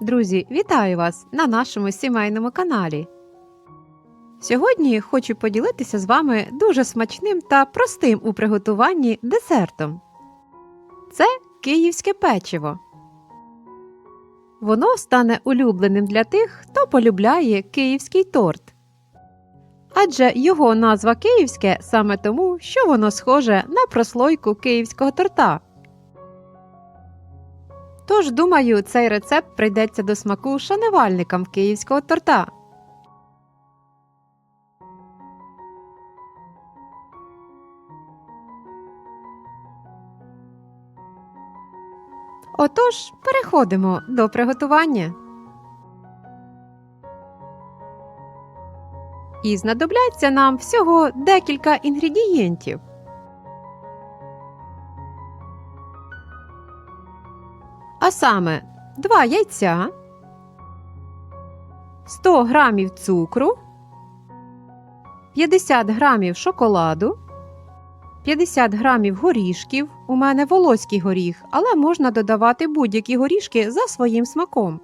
Друзі, вітаю вас на нашому сімейному каналі. Сьогодні хочу поділитися з вами дуже смачним та простим у приготуванні десертом. Це київське печиво. Воно стане улюбленим для тих, хто полюбляє київський торт. Адже його назва київське саме тому, що воно схоже на прослойку київського торта. Тож, думаю, цей рецепт прийдеться до смаку шанувальникам київського торта. Отож, переходимо до приготування. І знадобляться нам всього декілька інгредієнтів. А саме 2 яйця, 100 грамів цукру, 50 грамів шоколаду, 50 грамів горішків. У мене волоський горіх, але можна додавати будь-які горішки за своїм смаком.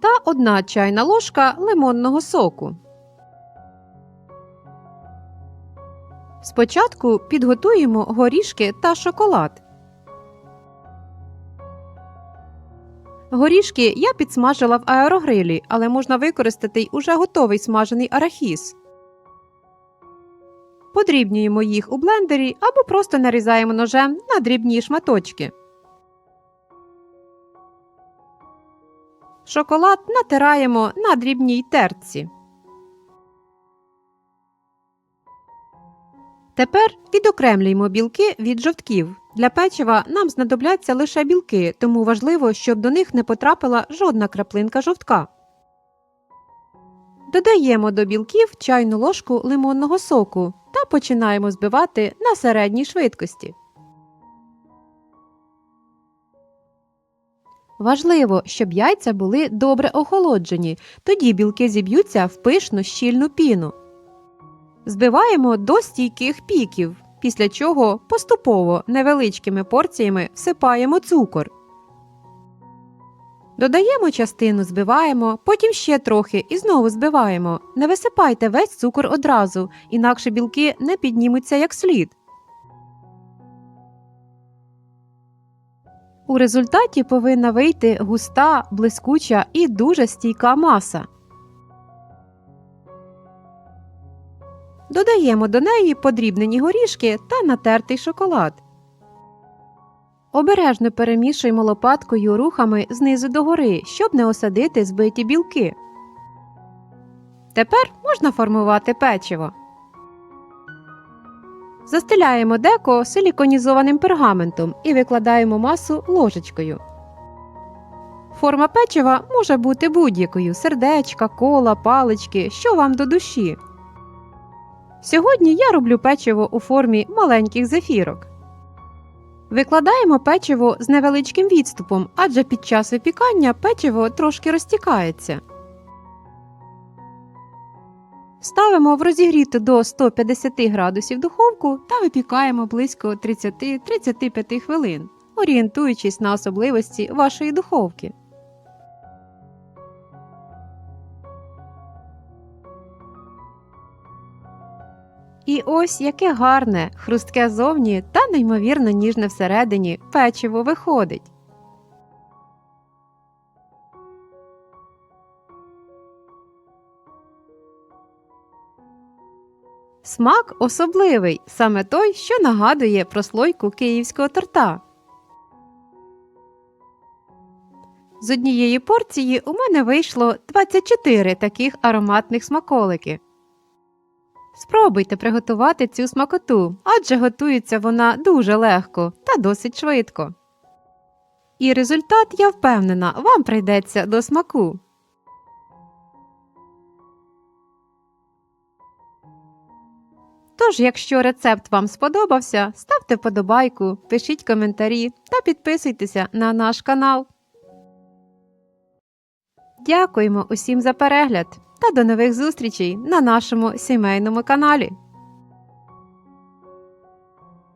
Та 1 чайна ложка лимонного соку. Спочатку підготуємо горішки та шоколад. Горішки я підсмажила в аерогрилі, але можна використати й уже готовий смажений арахіс. Подрібнюємо їх у блендері або просто нарізаємо ножем на дрібні шматочки. Шоколад натираємо на дрібній терці. Тепер відокремлюємо білки від жовтків. Для печива нам знадобляться лише білки, тому важливо, щоб до них не потрапила жодна краплинка жовтка. Додаємо до білків чайну ложку лимонного соку та починаємо збивати на середній швидкості. Важливо, щоб яйця були добре охолоджені, тоді білки зіб'ються в пишну щільну піну. Збиваємо до стійких піків, після чого поступово невеличкими порціями всипаємо цукор. Додаємо частину, збиваємо, потім ще трохи і знову збиваємо. Не висипайте весь цукор одразу, інакше білки не піднімуться як слід. У результаті повинна вийти густа, блискуча і дуже стійка маса. Додаємо до неї подрібнені горішки та натертий шоколад. Обережно перемішуємо лопаткою рухами знизу догори, щоб не осадити збиті білки. Тепер можна формувати печиво. Застеляємо деко силіконізованим пергаментом і викладаємо масу ложечкою. Форма печива може бути будь-якою сердечка, кола, палички, що вам до душі. Сьогодні я роблю печиво у формі маленьких зефірок. Викладаємо печиво з невеличким відступом, адже під час випікання печиво трошки розтікається. Ставимо в розігріту до 150 градусів духовку та випікаємо близько 30-35 хвилин, орієнтуючись на особливості вашої духовки. І ось яке гарне, хрустке зовні та неймовірно ніжне всередині печиво виходить. Смак особливий, саме той, що нагадує прослойку київського торта. З однієї порції у мене вийшло 24 таких ароматних смаколики. Спробуйте приготувати цю смакоту, адже готується вона дуже легко та досить швидко. І результат, я впевнена, вам прийдеться до смаку. Тож, якщо рецепт вам сподобався, ставте вподобайку, пишіть коментарі та підписуйтеся на наш канал. Дякуємо усім за перегляд та до нових зустрічей на нашому сімейному каналі.